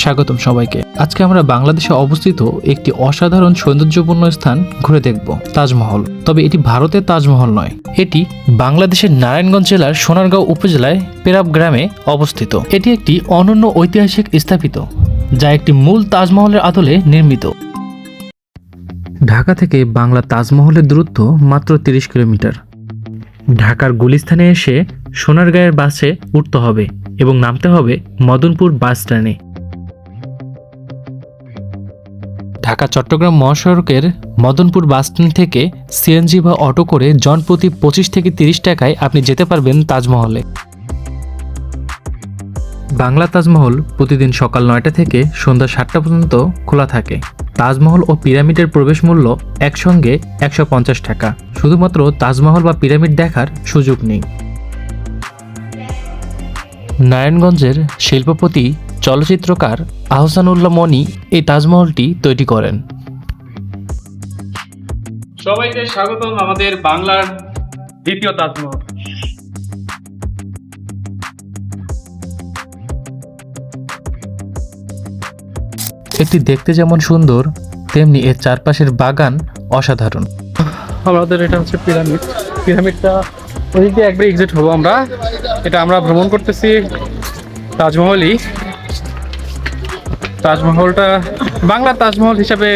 স্বাগতম সবাইকে। আজকে আমরা বাংলাদেশে অবস্থিত একটি অসাধারণ সৌন্দর্যপূর্ণ স্থান ঘুরে দেখব, তাজমহল। তবে এটি ভারতের তাজমহল নয়, এটি বাংলাদেশের নারায়ণগঞ্জ জেলার সোনারগাঁও উপজেলায় পেরাব গ্রামে অবস্থিত। এটি একটি অনন্য ঐতিহাসিক স্থাপিত, যা একটি মূল তাজমহলের আদলে নির্মিত। ঢাকা থেকে বাংলা তাজমহলের দূরত্ব মাত্র তিরিশ কিলোমিটার। ঢাকার গুলিস্থানে এসে সোনারগাঁয়ের বাসে উঠতে হবে এবং নামতে হবে মদনপুর বাস স্ট্যান্ডে। ঢাকা, চট্টগ্রাম মহাসড়কের মদনপুর বাসস্ট্যান্ড থেকে সিএনজি বা অটো করে জনপ্রতি পঁচিশ থেকে তিরিশ টাকায় আপনি যেতে পারবেন তাজমহলে। বাংলা তাজমহল প্রতিদিন সকাল নয়টা থেকে সন্ধ্যা সাতটা পর্যন্ত খোলা থাকে। তাজমহল ও পিরামিডের প্রবেশ মূল্য একসঙ্গে একশো পঞ্চাশ টাকা। শুধুমাত্র তাজমহল বা পিরামিড দেখার সুযোগ নেই। নারায়ণগঞ্জের শিল্পপতি চলচ্চিত্রকার আহসানুল্লাহ মনি এই তাজমহলটি তৈরি করেন। সবাইকে স্বাগতম আমাদের বাংলার দ্বিতীয় তাজমহল। এটি দেখতে যেমন সুন্দর তেমনি এর চারপাশের বাগান অসাধারণ। আমাদের এটা হচ্ছে পিরামিড। পিরামিডটা ওই দিকে একবার এক্সিট হব আমরা। এটা আমরা ভ্রমণ করতেছি তাজমহলই। তাজমহলটা বাংলা তাজমহল হিসাবে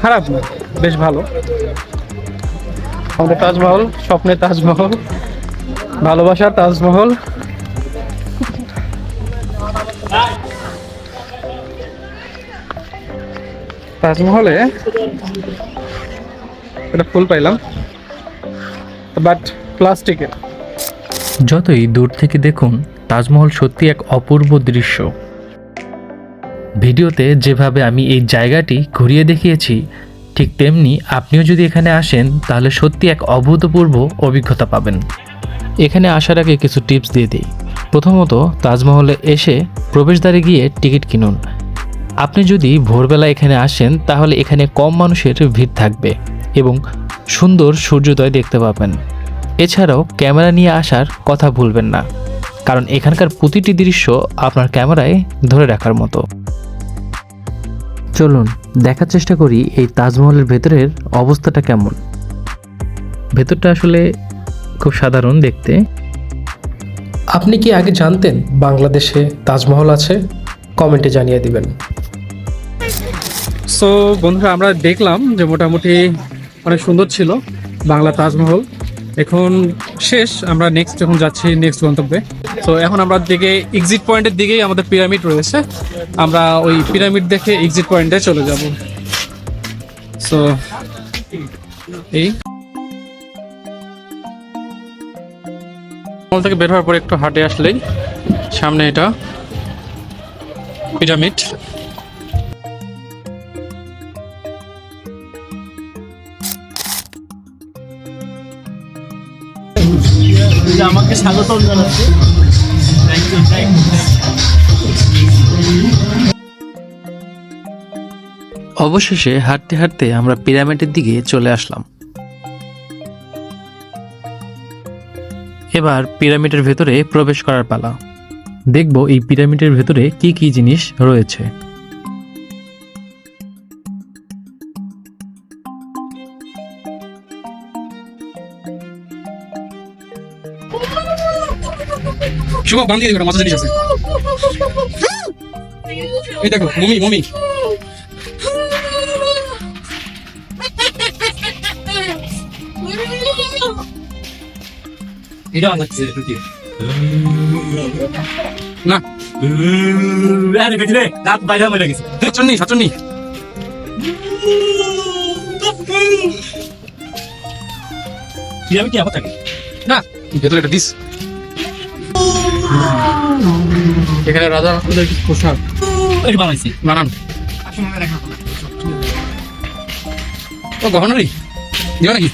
খারাপ না, বেশ ভালো। আমাদের তাজমহল, স্বপ্নের তাজমহল, ভালোবাসার তাজমহল। তাজমহলে এটা ফুল পাইলাম, বাট প্লাস্টিকের। যতই দূর থেকে দেখুন, তাজমহল সত্যি এক অপূর্ব দৃশ্য। ভিডিওতে যেভাবে আমি এই জায়গাটি ঘুরিয়ে দেখিয়েছি, ঠিক তেমনি আপনিও যদি এখানে আসেন, তাহলে সত্যি এক অভূতপূর্ব অভিজ্ঞতা পাবেন। এখানে আসার আগে কিছু টিপস দিয়ে দিই। প্রথমত, তাজমহলে এসে প্রবেশদ্বারে গিয়ে টিকিট কিনুন। আপনি যদি ভোরবেলা এখানে আসেন, তাহলে এখানে কম মানুষের ভিড় থাকবে এবং সুন্দর সূর্যোদয় দেখতে পাবেন। এছাড়াও ক্যামেরা নিয়ে আসার কথা ভুলবেন না, কারণ এখানকার প্রতিটি দৃশ্য আপনার ক্যামেরায় ধরে রাখার মতো। চলুন দেখার চেষ্টা করি এই তাজমহলের ভেতরের অবস্থাটা কেমন। ভেতরটা আসলে খুব সাধারণ দেখতে। আপনি কি আগে জানতেন বাংলাদেশে তাজমহল আছে? কমেন্টে জানিয়ে দিবেন। সো বন্ধুরা আমরা দেখলাম যে মোটামুটি অনেক সুন্দর ছিল বাংলা তাজমহল। এখন শেষ, আমরা নেক্সট যখন যাচ্ছি নেক্সট গন্তব্যে। তো এখন আমরা দিকে এক্সিট পয়েন্টের দিকেই আমাদের পিরামিড রয়েছে। আমরা ওই পিরামিড দেখে এক্সিট পয়েন্টে চলে যাব। সো এই। মল থেকে বের হওয়ার পর একটু হাটে আসলেই সামনে এটা পিরামিড আমাকে স্বাগত জানাচ্ছি। অবশেষে হাঁটতে হাঁটতে আমরা পিরামিডের দিকে চলে আসলাম। এবার পিরামিডের ভেতরে প্রবেশ করার পালা। দেখব এই পিরামিডের ভেতরে কি কি জিনিস রয়েছে। শুভ বান দিয়ে দিবে মজা জিনিস আছে। এই দেখো মমি মমি। এটা লাগছে তুই না। আরে গেছিলে দাঁত বাইরে হয়ে গেছে। সাচন্নি সাচন্নি কি আমি কি আবার থাকি? না ভেতরে এটা দিস। এখানে রাজা রাজপুতের কিছু পোশাক। এই বানাইছি বানান। ও গহনারি দিও নাকি?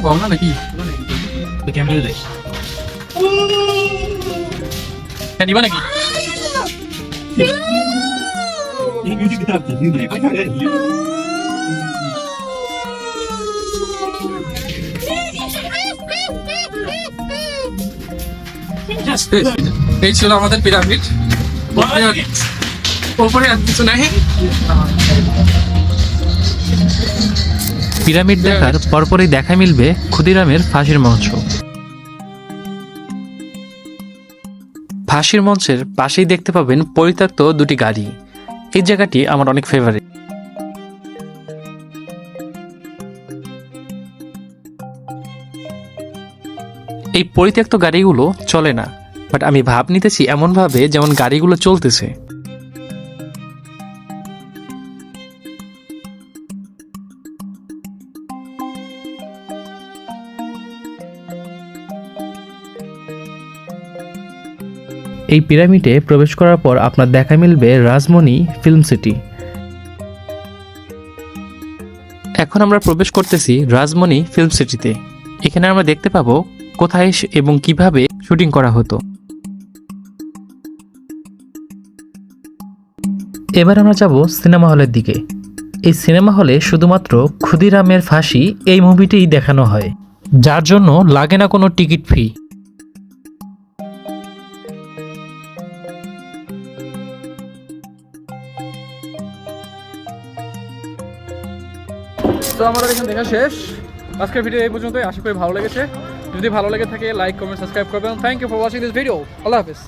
গহনা নাকি? দেখ হ্যাঁ নিবা নাকি? এই ছিল আমাদের পিরামিড উপরে আর কিছু নাই। পিরামিড দেখার পরপরই দেখা মিলবে ক্ষুদিরামের ফাঁসির মঞ্চ। ফাঁসির মঞ্চের পাশেই দেখতে পাবেন পরিত্যক্ত দুটি গাড়ি। এই জায়গাটি আমার অনেক ফেভারিট এই পরিত্যক্ত গাড়িগুলো চলে না বাট আমি ভাব নিতেছি এমনভাবে যেমন গাড়িগুলো চলতেছে। এই পিরামিডে প্রবেশ করার পর আপনার দেখা মিলবে রাজমণি ফিল্ম সিটি। এখন আমরা প্রবেশ করতেছি রাজমণি ফিল্ম সিটিতে। এখানে আমরা দেখতে পাবো কোথায় এবং কীভাবে শুটিং করা হতো। এবার আমরা যাব সিনেমা হলের দিকে। এই সিনেমা হলে শুধুমাত্র ক্ষুদিরামের ফাঁসি এই মুভিটিই দেখানো হয় যার জন্য লাগে না কোনো টিকিট ফি। তো আমাদের এখানে দেখা শেষ। আজকের ভিডিও এই পর্যন্তই। আশা করি ভালো লেগেছে। যদি ভালো লাগে থাকে লাইক কমেন্ট সাবস্ক্রাইব করবেন। Thank you for watching this video Allah Hafiz.